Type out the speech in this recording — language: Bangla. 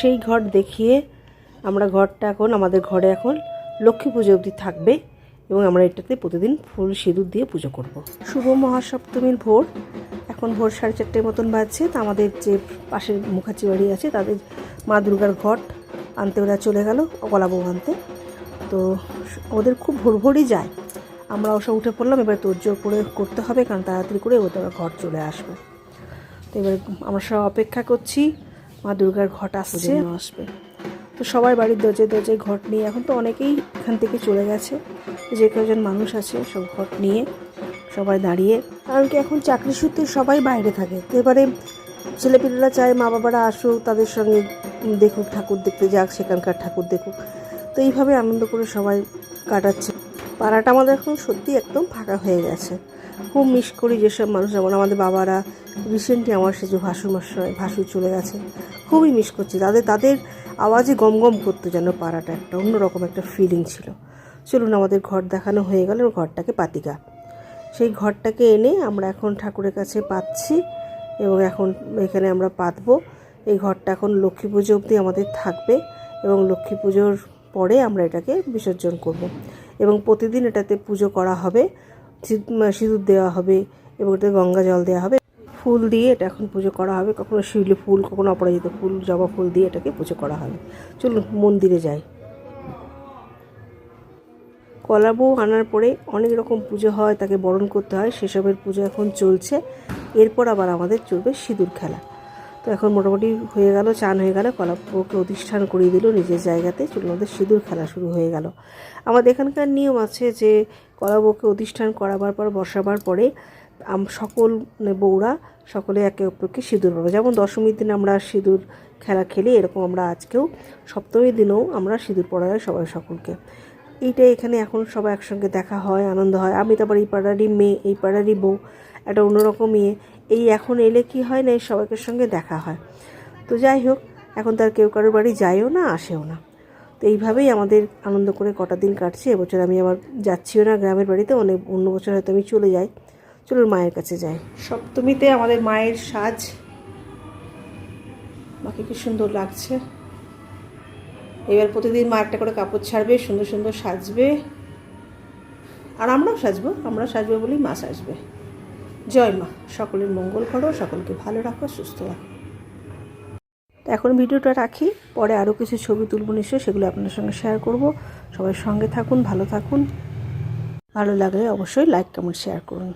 সেই ঘর দেখিয়ে আমরা ঘরটা এখন, আমাদের ঘরে এখন লক্ষ্মী পুজো অবধি থাকবে এবং আমরা এটাতে প্রতিদিন ফুল সিঁদুর দিয়ে পুজো করব। শুভ মহাসপ্তমীর ভোর। এখন ভোর সাড়ে চারটের মতন বাজছে। তা আমাদের যে পাশের মুখাচি বাড়ি আছে, তাদের মা দুর্গার ঘট আনতে ওরা চলে গেল গলাবো আনতে। তো ওদের খুব ভোর ভোরই যায়। আমরা ওসব উঠে পড়লাম, এবার তোরজোর করে করতে হবে, কারণ তাড়াতাড়ি করে ওদের ঘর চলে আসবে। তো এবার আমরা সব অপেক্ষা করছি। মা দুর্গার ঘট আসছে। আসবে। তো সবাই বাড়ির দরজায় দরজায় ঘট নিয়ে এখন তো অনেকেই এখান থেকে চলে গেছে। যে কজন মানুষ আছে সব ঘট নিয়ে সবাই দাঁড়িয়ে। কারণ কি এখন চাকরি সূত্রে সবাই বাইরে থাকে। তো এবারে ছেলেপিলেরা চায় মা বাবারা আসুক তাদের সঙ্গে দেখুক ঠাকুর দেখতে যাক সেখানকার ঠাকুর দেখুক। তো এইভাবে আনন্দ করে সবাই কাটাচ্ছে। পাড়াটা আমাদের এখন সত্যি একদম ফাঁকা হয়ে গেছে। খুব মিস করি যেসব মানুষ, যেমন আমাদের বাবারা রিসেন্টলি আমার সে যে ভাসুর মশাই ভাসুর চলে গেছে, খুবই মিস করছি। তাদের তাদের আওয়াজে গম গম করতো যেন পাড়াটা একটা অন্যরকম একটা ফিলিং ছিল। চলুন আমাদের ঘর দেখানো হয়ে গেল ঘরটাকে পাতিকা। সেই ঘরটাকে এনে আমরা এখন ঠাকুরের কাছে পাচ্ছি এবং এখন এখানে আমরা পাতবো। এই ঘরটা এখন লক্ষ্মী পুজো অবধি আমাদের থাকবে এবং লক্ষ্মী পুজোর পরে আমরা এটাকে বিসর্জন করব। এবং প্রতিদিন এটাতে পুজো করা হবে। সিঁদুর দেওয়া হবে এবং এটাতে গঙ্গা জল দেওয়া হবে। ফুল দিয়ে এটা এখন পুজো করা হবে। কখনো শিউলি ফুল, কখনো অপরাজিত ফুল, জবা ফুল দিয়ে এটাকে পুজো করা হবে। চলুন মন্দিরে যাই। কলা বউ আনার পরে অনেক রকম পুজো হয়, তাকে বরণ করতে হয়। সেসবের পুজো এখন চলছে। এরপর আবার আমাদের চলবে সিঁদুর খেলা। তো এখন মোটামুটি হয়ে গেল, চান হয়ে গেল কলা বউকে অধিষ্ঠান করিয়ে দিল নিজের জায়গাতে। আমাদের সিঁদুর খেলা শুরু হয়ে গেল। আমাদের এখানকার নিয়ম আছে যে কলা বউকে অধিষ্ঠান করাবার পর, বসাবার পরে সকল মানে বউরা সকলে একে অপরকে সিঁদুর পাবে যেমন দশমীর দিন আমরা সিঁদুর খেলা খেলি, এরকম আমরা আজকেও সপ্তমীর দিনেও আমরা সিঁদুর পড়াই সবাই সকলকে। এইটা এখানে এখন সবাই একসঙ্গে দেখা হয়, আনন্দ হয়। আমি তারপর এই পাড়ারই মেয়ে, এই পাড়ারই বউ। একটা অন্যরকম ইয়ে। এই এখন এলে কি হয় না, এই সবাইকের সঙ্গে দেখা হয়। তো যাই হোক, এখন তার কেউ কারোর বাড়ি যায়ও না, আসেও না। তো এইভাবেই আমাদের আনন্দ করে কটা দিন কাটছে। এবছর আমি আবার যাচ্ছিও না গ্রামের বাড়িতে, অনেক অন্য বছর হয়তো আমি চলে যাই। চলুন মায়ের কাছে যাই। সপ্তমীতে আমাদের মায়ের সাজ। বাকি কি সুন্দর লাগছে। এবার প্রতিদিন মা একটা করে কাপড় ছাড়বে, সুন্দর সুন্দর সাজবে। আর আমরাও সাজবো, আমরা সাজবো বলেই মা সাজবে। জয় মা। সকলের মঙ্গল করো, সকলকে ভালো রাখো, সুস্থ রাখো। এখন ভিডিওটা রাখি, পরে আরও কিছু ছবি তুলব নিশ্চয়ই, সেগুলো আপনার সঙ্গে শেয়ার করব। সবাই সঙ্গে থাকুন, ভালো থাকুন। ভালো লাগলে অবশ্যই লাইক কমেন্ট শেয়ার করুন।